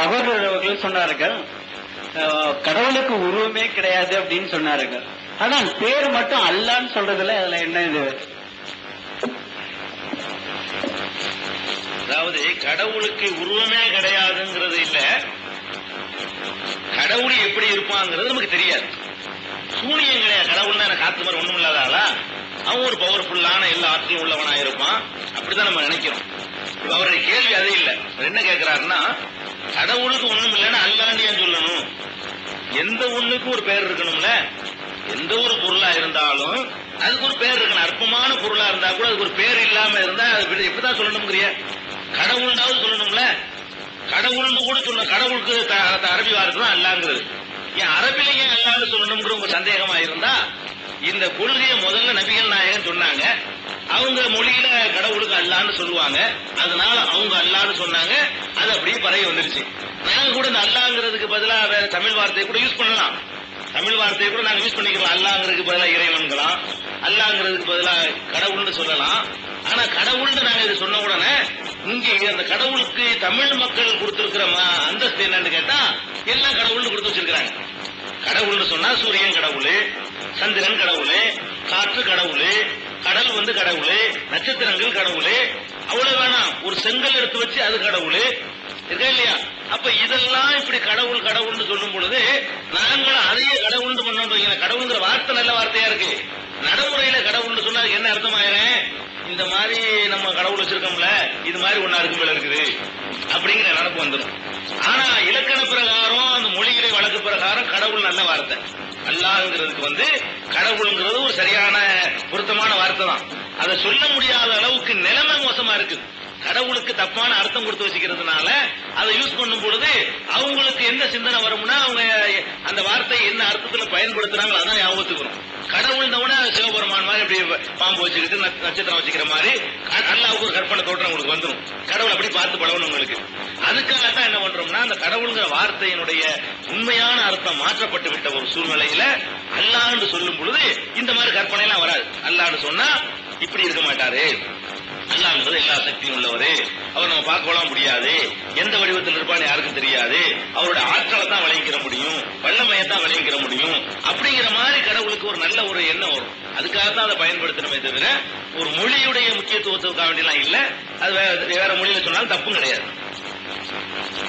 சகோதரர் அவர்கள் சொன்னார்கள் கடவுளுக்கு உருவமே கிடையாது அப்படின்னு சொன்னார்கள். ஆனால் பேர் மட்டும் அல்லான்னு சொல்றதுல அதுல என்ன இது? அதாவது கடவுளுக்கு உருவமே கிடையாதுங்கிறது இல்ல. கடவுள் எப்படி இருப்பாங்கிறது நமக்கு தெரியாது. சூனியம் கிடையாது. கடவுள்னா எனக்கு காத்து மாதிரி ஒண்ணும் இல்லாதாளா அவன் ஒரு பவர்ஃபுல்லான எல்லா ஆற்றலும் உள்ளவனா இருப்பான். அப்படிதான் நம்ம நினைக்கிறோம். அவருடைய கேள்வி அது இல்ல. என்ன கேட்கிறாருன்னா கடவுளுக்கு ஒண்ணும் இல்லைன்னா அல்லாண்டு ஏன் சொல்லணும் எந்த ஒண்ணுக்கும் ஒரு பேர் இருக்கணும்ல? எந்த ஒரு பொருளா இருந்தாலும் அதுக்கு ஒரு பேர் இருக்கணும். அற்பமான பொருளா இருந்தா கூட அதுக்கு ஒரு பேர் இல்லாம இருந்தா அது எப்படி- எப்படிதான் சொல்லணுங்கிறிய கடவுள்னாவது சொல்லணும்ல? கடவுள்னு கூட சொல்ல கடவுளுக்கு அரபி வார்த்தை தான் அல்லாங்கிறது. ஏன் அரபில ஏன் அல்லான்னு சொல்லணுங்கிற உங்க சந்தேகமா இருந்தா இந்த கொள்கையை முதல்ல நபிகள் நாயகன் சொன்னாங்க. அவங்க மொழியில கடவுளுக்கு அல்லான்னு சொல்லுவாங்க. அதனால அவங்க அல்லான்னு சொன்னாங்க. அது அப்படியே பரவி வந்துருச்சு. நாங்க கூட இந்த அல்லாங்கிறதுக்கு பதிலாக வேற தமிழ் வார்த்தையை கூட யூஸ் பண்ணலாம். தமிழ் வார்த்தையை கூட நாங்க யூஸ் பண்ணிக்கலாம். அல்லாங்கிறதுக்கு பதிலாக இறைவன்களாம். அல்லாங்கிறதுக்கு பதிலாக கடவுள்னு சொல்லலாம். ஆனா கடவுள்னு நாங்க இது சொன்ன உடனே இங்க அந்த கடவுளுக்கு தமிழ் மக்கள் கொடுத்திருக்கிற அந்தஸ்து என்னன்னு கேட்டா எல்லாம் கடவுள்னு கொடுத்து வச்சிருக்கிறாங்க. கடவுள்னு சொன்னா சூரியன் கடவுள் சந்திரன் கடவுள் காற்று கடவுள் கடல் வந்து கடவுள் நட்சத்திரங்கள் கடவுள் அவ்வளவு வேணாம். ஒரு செங்கல் எடுத்து வச்சு அது கடவுள். இருக்கா இல்லையா? அப்ப இதெல்லாம் இப்படி கடவுள் கடவுள்னு சொல்லும் பொழுது நாங்களும் அதையே கடவுள்னு பண்ணோம் கடவுள்ங்கிற வார்த்தை நல்ல வார்த்தையா இருக்கு. நடைமுறையில கடவுள்னு சொன்னா என்ன அர்த்தம் அர்த்தமாயிரேன் இந்த மாதிரி நம்ம கடவுள் வச்சிருக்கோம்ல இது மாதிரி ஒன்னா இருக்கு போல இருக்குது. அப்படிங்கிற நடப்பு வந்துடும் ஆனா இலக்கண பிரகாரம் அந்த மொழிகளை வழக்கு பிரகாரம் கடவுள் நல்ல வார்த்தை. அல்லாங்கிறதுக்கு வந்து கடவுள்ங்கிறது ஒரு சரியான பொருத்தமான தான் அதை சொல்ல முடியாத அளவுக்கு நிலைமை மோசமா இருக்கு. கடவுளுக்கு தப்பான அர்த்தம் கொடுத்து வச்சுக்கிறதுனால அதை யூஸ் பண்ணும் பொழுது அவங்களுக்கு என்ன சிந்தனை வரும்னா அவங்க அந்த வார்த்தையை என்ன அர்த்தத்துல பயன்படுத்துறாங்களோ அதான் ஞாபகத்துக்கிறோம் கடவுள் தவிர சிவபெருமான் மாதிரி அப்படி பாம்பு வச்சுக்கிட்டு நட்சத்திரம் வச்சுக்கிற மாதிரி அல்லாவுக்கு ஒரு கற்பனை தோற்றம் உங்களுக்கு வந்துடும் கடவுள் அப்படி பார்த்து பழகணும் உங்களுக்கு. அதுக்காகத்தான் என்ன பண்றோம்னா அந்த கடவுளுங்கிற வார்த்தையினுடைய உண்மையான அர்த்தம் மாற்றப்பட்டு விட்ட ஒரு சூழ்நிலையில அல்லான்னு சொல்லும் பொழுது இந்த மாதிரி கற்பனை எல்லாம் வராது. அல்லான்னு சொன்னா இப்படி இருக்க மாட்டாரு. அல்லான்றது எல்லா சக்தியும் உள்ளவரு. அவர் நம்ம பார்க்கலாம் முடியாது. எந்த வடிவத்தில் இருப்பான்னு யாருக்கும் தெரியாது. அவரோட ஆற்றலை தான் விளைவிக்கிற முடியும். வல்லமையை தான் விளைவிக்கிற முடியும். அப்படிங்கிற மாதிரி கடவுளுக்கு ஒரு நல்ல ஒரு எண்ணம் வரும். அதுக்காக தான் அதை பயன்படுத்தணுமே தவிர ஒரு மொழியுடைய முக்கியத்துவத்துக்காக வேண்டியெல்லாம் இல்லை. அது வேற வேற மொழியில சொன்னாலும் தப்பும் கிடையாது.